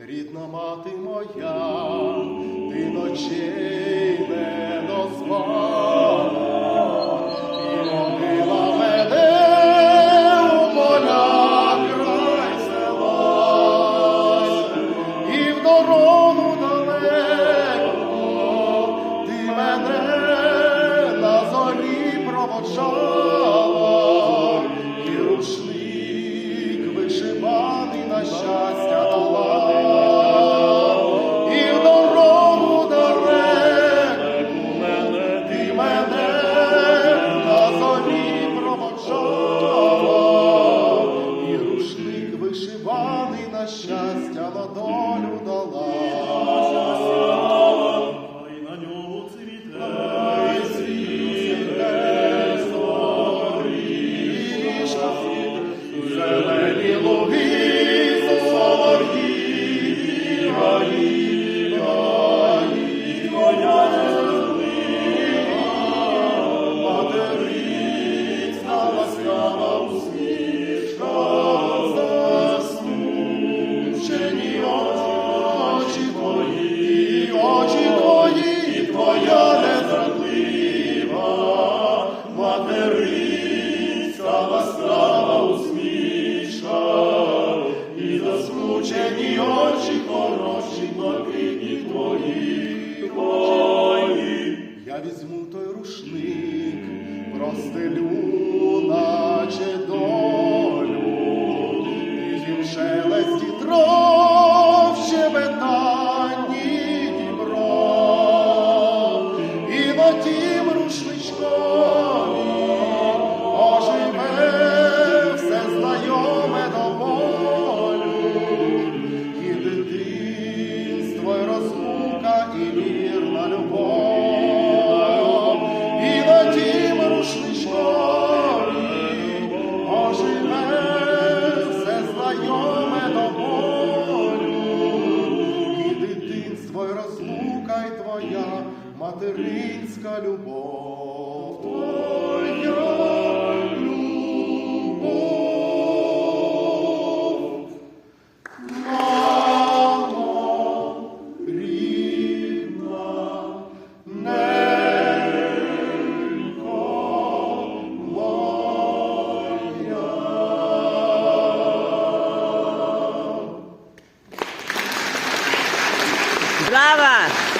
Рідна мати моя, ти ночей не дозвала. та щастя, долю дала. мені очі хороші, блакитні твої, твої. Я візьму той рушник, простелю, наче до. Твой розлука й Твоя материнська любов. ¡Brava!